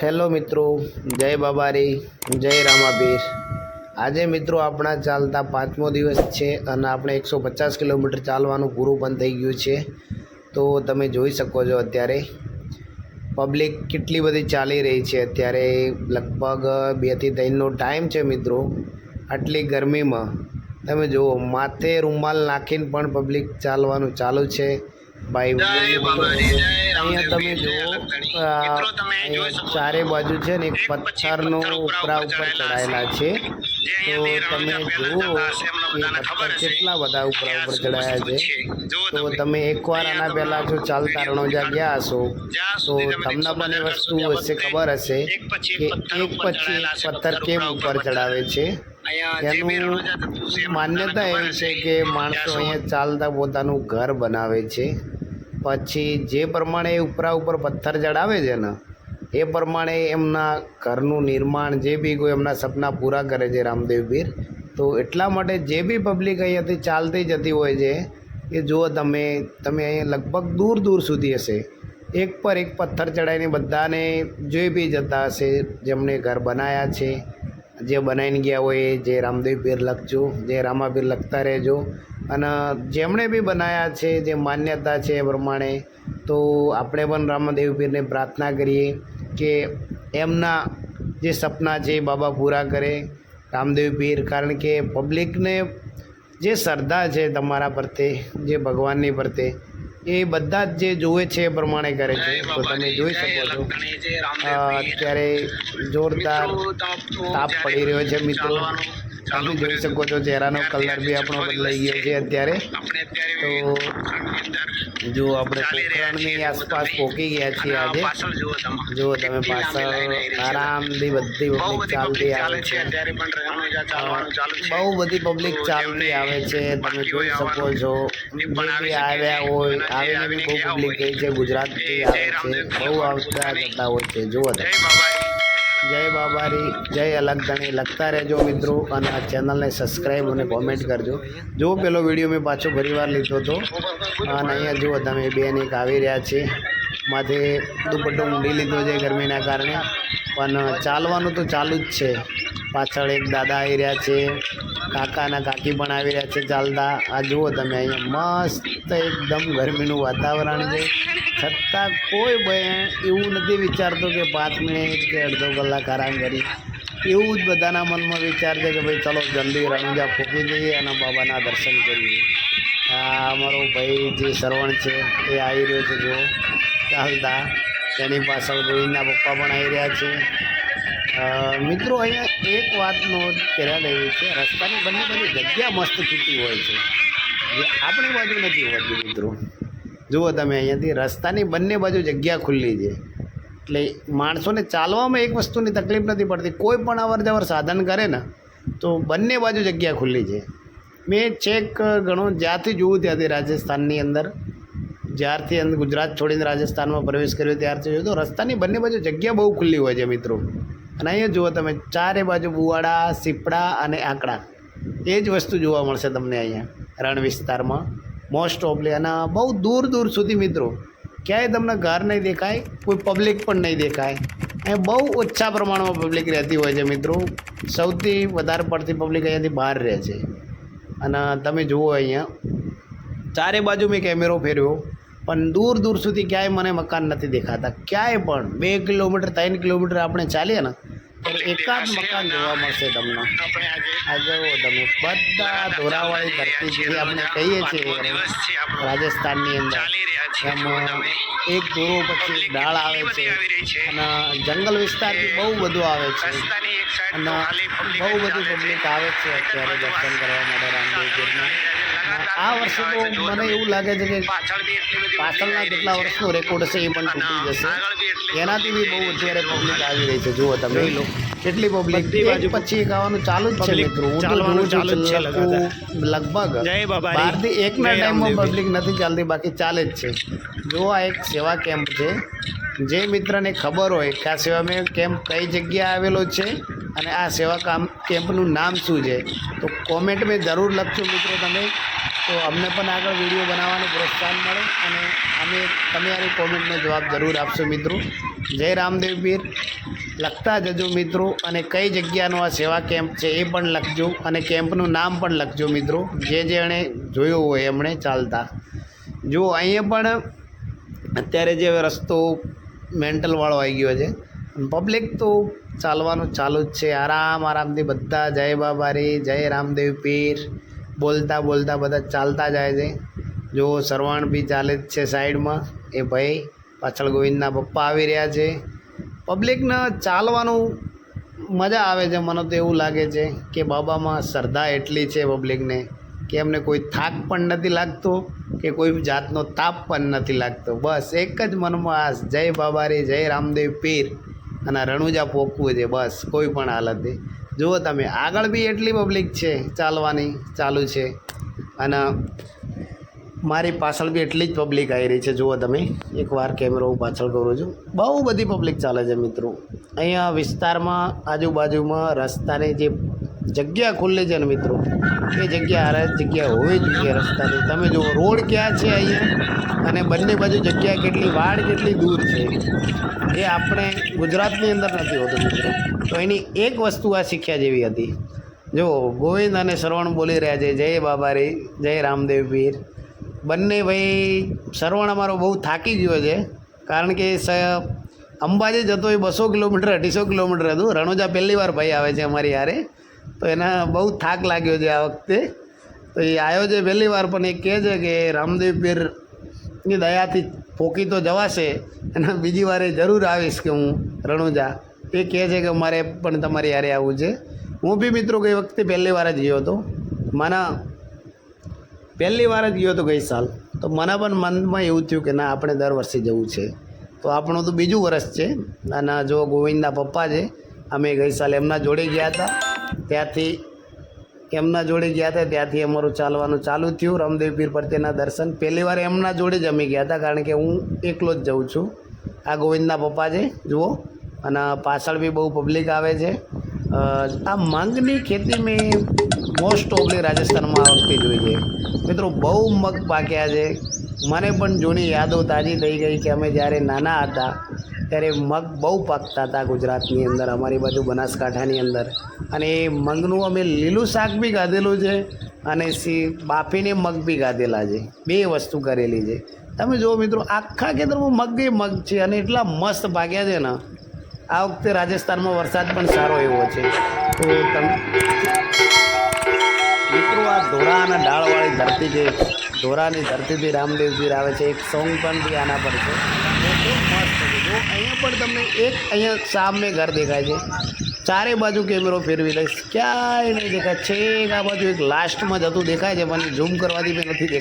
Hello મિત્રો, જય બાબારી, જય રામાબીર આજે મિત્રો આપણા ચાલતા પાંચમો દિવસ છે અને આપણે એકસો પચાસ કિલોમીટર ચાલવાનું પૂરું પણ થઈ ગયું છે. તો તમે જોઈ શકો છો અત્યારે, પબ્લિક કેટલી બધી ચાલી રહી છે. અત્યારે લગભગ બેથી ત્રણનો ટાઈમ છે મિત્રો, આટલી ગરમીમાં. તમે જુઓ, માથે રૂમાલ નાખીને પણ પબ્લિક ચાલવાનું ચાલુ છે. ભાઈ અહીંયા તમે જુઓ ચારે બાજુ છે ને એક પથ્થરનો ઉપરા ઉપર ચડાયેલા છે. તો તમે જુઓ કે પથ્થર કેટલા બધા ઉપરા ઉપર ચડાયા છે. તો તમે. એકવાર આના પહેલાં જો ચાલતા રણોજા ગયા હશો તો તમને પણ એ વસ્તુ હશે ખબર હશે કે એક પછી એક પથ્થર કેમ ઉપર ચડાવે છે? એનું માન્યતા એવી છે કે માણસો અહીંયા ચાલતા પોતાનું ઘર બનાવે છે. પછી જે પ્રમાણે ઉપરા ઉપર પથ્થર ચડાવે છે ને, એ પ્રમાણે એમના ઘરનું નિર્માણ જે બી કોઈ એમના સપના પૂરા કરે છે રામદેવ પીર, તો એટલા માટે જે બી પબ્લિક અહીંયાથી ચાલતી જતી હોય છે, એ જુઓ તમે તમે અહીંયા લગભગ દૂર દૂર સુધી હશે. એક પર એક પથ્થર ચડાવીને બધાને જોઈ બી જતા હશે, જેમણે ઘર બનાવ્યા છે, જે બનાવીને ગયા હોય જે રામદેવ પીર લખજો, જે રામાપીર લખતા રહેજો અને જેમણે બી બનાવ્યા છે જે માન્યતા છે એ પ્રમાણે તો આપણે પણ રામદેવ પીરને પ્રાર્થના કરીએ કે એમના જે સપના છે એ બાબા પૂરા કરે રામદેવ પીર. કારણ કે પબ્લિકને જે શ્રદ્ધા છે તમારા પ્રત્યે જે ભગવાનની પ્રત્યે એ બધા જ જે જુએ છે એ પ્રમાણે કરે છે. તો તમે જોઈ શકો છો. અત્યારે જોરદાર તાપ પડી રહ્યો છે મિત્રો. તમે જોઈ શકો છો. ચહેરાનો કલર બી આપણો બદલાઈ ગયો છે અત્યારે. તો જો આપણે પોખરણની આસપાસ પોકી ગયા છીએ આજે. જો તમે પાછળ આરામથી બધી પબ્લિક ચાલતી આવે છે. બહુ બધી પબ્લિક ચાલતી આવે છે. તમે જોઈ શકો છો. બી આવ્યા હોય આવીને બી બહુ પબ્લિક ગઈ છે ગુજરાતથી આવે છે. બહુ આવતા જતા હોય છે. જુઓ તમે. જય બાબારી, જય અલગ ધણી લખતા રહેજો મિત્રો અને આ ચેનલને સબસ્ક્રાઈબ અને કોમેન્ટ કરજો. જો પેલો વીડિયો મેં પાછો ફરીવાર લીધો હતો અને અહીંયા જુઓ તમે બેન એક આવી રહ્યા છે. માથે દુપટ્ટો ઊંડી લીધો છે ગરમીના કારણે. પણ ચાલવાનું તો ચાલુ જ છે. પાછળ એક દાદા આવી રહ્યા છે. કાકાના કાકી પણ આવી રહ્યા છે ચાલતા. આ જુઓ તમે, અહીંયા મસ્ત એકદમ ગરમીનું વાતાવરણ છે. છતાં કોઈ ભાઈ એવું નથી વિચારતો કે પાંચ મિનિટ કે અડધો કલાક આરામ કરી. એવું જ બધાના મનમાં વિચાર છે કે ભાઈ ચલો જલ્દી રણુજા ફૂકી દઈએ અને બાબાના દર્શન કરીએ. આ અમારો ભાઈ જે શ્રવણ છે એ આવી રહ્યો છે જો ચાલતા. તેની પાછળ ગોવિંદના પપ્પા પણ આવી રહ્યા છે. મિત્રો, અહીંયા એક વાતનો ખ્યાલ એવી છે, રસ્તાની બંને બધી જગ્યા મસ્ત છૂટી હોય છે. જે આપણી બાજુ નથી હોતી મિત્રો. જુઓ તમે અહીંયાથી રસ્તાની બંને બાજુ જગ્યા ખુલ્લી છે. એટલે માણસોને ચાલવામાં એક વસ્તુની તકલીફ નથી પડતી. કોઈ પણ અવર જવર સાધન કરે ને, તો બંને બાજુ જગ્યા ખુલ્લી છે. મેં ચેક ઘણો જ્યાંથી જોયું ત્યાંથી રાજસ્થાનની અંદર. જ્યારથી ગુજરાત છોડીને રાજસ્થાનમાં પ્રવેશ કર્યો ત્યારથી જોયું તો રસ્તાની બંને બાજુ જગ્યા બહુ ખુલ્લી હોય છે મિત્રો. અને અહીંયા જુઓ તમે, ચારે બાજુ બુવાડા સીપડા અને આંકડા. એ જ વસ્તુ જોવા મળશે તમને અહીંયા, રણ વિસ્તારમાં. મોસ્ટ ઓફલી અને બહુ દૂર દૂર સુધી મિત્રો, ક્યાંય તમને ઘર નહીં દેખાય, કોઈ પબ્લિક પણ નહીં દેખાય. અહીંયા બહુ ઓછા પ્રમાણમાં પબ્લિક રહેતી હોય છે મિત્રો. સૌથી વધારે પડતી પબ્લિક અહીંયાથી બહાર રહે છે. અને તમે જુઓ અહીંયા, ચારે બાજુ મેં કેમેરો ફેરવ્યો, પણ દૂર દૂર સુધી ક્યાંય મને મકાન નથી દેખાતા. ક્યાંય પણ, બે કિલોમીટર, ત્રણ કિલોમીટર આપણે ચાલીએ ને એકાદ મકાન જોવા મળશે તમને. આ જુઓ તમે બધા ધોરાવાળી ધરતી જે આપણે કહીએ છીએ રાજસ્થાનની અંદર. એમાં એક ધોરો પછી દાળ ડાળ આવે છે. અને જંગલ વિસ્તાર બહુ બધું આવે છે. અને બહુ બધી પબ્લિક આવે છે અત્યારે દર્શન કરવા માટે રામદેવજીના આ વર્ષે તો મને એવું લાગે છે કે પાછળના કેટલા વર્ષનો રેકોર્ડ હશે એ પણ તૂટી જશે. એનાથી બી બહુ અત્યારે પબ્લિક આવી રહી છે. જુઓ તમે. કેટલી પબ્લિક એક પછી એક આવવાનું ચાલુ જ છે મિત્રો. હું તો જોઉં છું લગભગ બહારથી. એકના ટાઈમમાં પબ્લિક નથી ચાલતી બાકી ચાલે જ છે. જો આ એક સેવા કેમ્પ છે. જે મિત્રને ખબર હોય કે આ સેવા મેં કેમ્પ કઈ જગ્યાએ આવેલો છે અને આ સેવા કામ કેમ્પનું નામ શું છે? તો કોમેન્ટ મેં જરૂર લખજો મિત્રો તમે. તો અમને પણ આગળ વીડિયો બનાવવાનું પ્રોત્સાહન મળે અને અમે તમારી કોમેન્ટનો જવાબ જરૂર આપશો મિત્રો. જય રામદેવ પીર. લખતા જજો મિત્રો અને કઈ જગ્યાનો આ સેવા કેમ્પ છે એ પણ લખજો અને કેમ્પનું નામ પણ લખજો મિત્રો. જે જેણે જોયું હોય એમણે ચાલતા. જો અહીંયા પણ અત્યારે જે રસ્તો મેન્ટલવાળો આવી ગયો છે. પબ્લિક તો ચાલવાનું ચાલુ જ છે. આરામ, આરામથી બધા જય બાબા રે જય રામદેવ પીર. બોલતા બોલતા બધા ચાલતા જાય છે. જો સરવાણ બી ચાલે જ છે સાઈડમાં. એ ભાઈ પાછળ ગોવિંદના પપ્પા આવી રહ્યા છે. પબ્લિકને ચાલવાનું મજા આવે છે. મને તો એવું લાગે છે કે બાબામાં શ્રદ્ધા એટલી છે પબ્લિકને કે એમને કોઈ થાક પણ નથી લાગતો, કે કોઈ જાતનો તાપ પણ નથી લાગતો. બસ એક જ મનમાં આસ જય બાબારી, જય રામદેવ પીર. અને રણુજા પોકવું છે. બસ કોઈ પણ હાલતે. જુઓ તમે, આગળ બી એટલી પબ્લિક છે ચાલવાની, ચાલુ છે. અને મારી પાછળ બી એટલી જ પબ્લિક આવી રહી છે, જુઓ તમે. એકવાર કેમેરો હું પાછળ કરું છું. બહુ બધી પબ્લિક ચાલે છે મિત્રો. અહીંયા વિસ્તારમાં આજુબાજુમાં રસ્તાની જે જગ્યા ખુલ્લી છે ને મિત્રો. એ જગ્યા હારે જગ્યા હોવી જોઈએ રસ્તાની. તમે જુઓ, રોડ ક્યાં છે અહીંયા? અને બંને બાજુ જગ્યા કેટલી, વાડ કેટલી દૂર છે? એ આપણે ગુજરાતની અંદર નથી હોતું મિત્રો. તો એની એક વસ્તુ આ શીખ્યા જેવી હતી. જો ગોવિંદ અને શ્રવણ બોલી રહ્યા છે, જય બાબા રે જય રામદેવ પીર. બંને ભાઈ શ્રવણ અમારો બહુ થાકી ગયો છે, કારણ કે અંબાજી જતો એ બસો કિલોમીટર, અઢીસો કિલોમીટર હતું. રણોજા પહેલી વાર ભાઈ આવે છે અમારી યારે તો એના બહુ થાક લાગ્યો છે આ વખતે. તો એ આવ્યો છે પહેલી વાર, પણ એ કહે છે કે રામદેવ પીરની દયાથી ફોકી તો જવાશે, અને બીજી વારે જરૂર આવીશ કે હું રણુજા. એ કહે છે કે મારે પણ તમારી યારે આવવું છે. હું બી મિત્રો ગઈ વખતે પહેલી વાર જ ગયો હતો. મને પહેલી વાર જ ગયો હતો ગઈ સાલ. તો મને પણ મનમાં એવું થયું કે ના, આપણે દર વર્ષે જવું છે. તો આપણું તો બીજું વર્ષ છે. અને જો ગોવિંદના પપ્પા છે, અમે ગઈ સાલ એમના જોડે ગયા હતા. ત્યાંથી એમના જોડે ગયા હતા, ત્યાંથી અમારું ચાલવાનું ચાલુ થયું. રામદેવ પીર પ્રત્યેના દર્શન. પહેલી વાર એમના જોડે જ અમે ગયા હતા, કારણ કે હું એકલો જ જઉં છું. આ ગોવિંદના પપ્પા છે, જુઓ. અને પાછળ બી બહુ પબ્લિક આવે છે. આ માંગની ખેતી મેં મોસ્ટ ઓફલી રાજસ્થાનમાં આ વખતે જોઈ છે. મિત્રો, બહુ મગ પાક્યા છે. મને પણ જૂની યાદો તાજી થઈ ગઈ કે અમે જ્યારે નાના હતા ત્યારે મગ બહુ પાકતા હતા ગુજરાતની અંદર, અમારી બાજુ બનાસકાંઠાની અંદર. અને એ મગનું અમે લીલું શાક બી ખાધેલું છે અને સી બાફીને મગ બી ખાધેલા છે. બે વસ્તુ કરેલી છે. તમે જુઓ મિત્રો, આખા ખેતરમાં મગ એ મગ છે અને એટલા મસ્ત ભાગ્યા છે ને. આ વખતે રાજસ્થાનમાં વરસાદ પણ સારો એવો છે. તો તમે ધોરા અને ડાળવાળી ધરતી જે ધોરાની ધરતીથી રામદેવપીર આવે છે. એક સોંગ પણ બી આના પર છે. મસ્ત અહીંયા પણ તમને એક અહીંયા સામે ઘર દેખાય છે. ચારે બાજુ કેમેરો ફેરવી લઈશ ક્યાંય નહીં દેખાય. છેક આ બાજુ એક લાસ્ટમાં જતું દેખાય છે, પણ ઝૂમ કરવાથી બી નથી દેખાય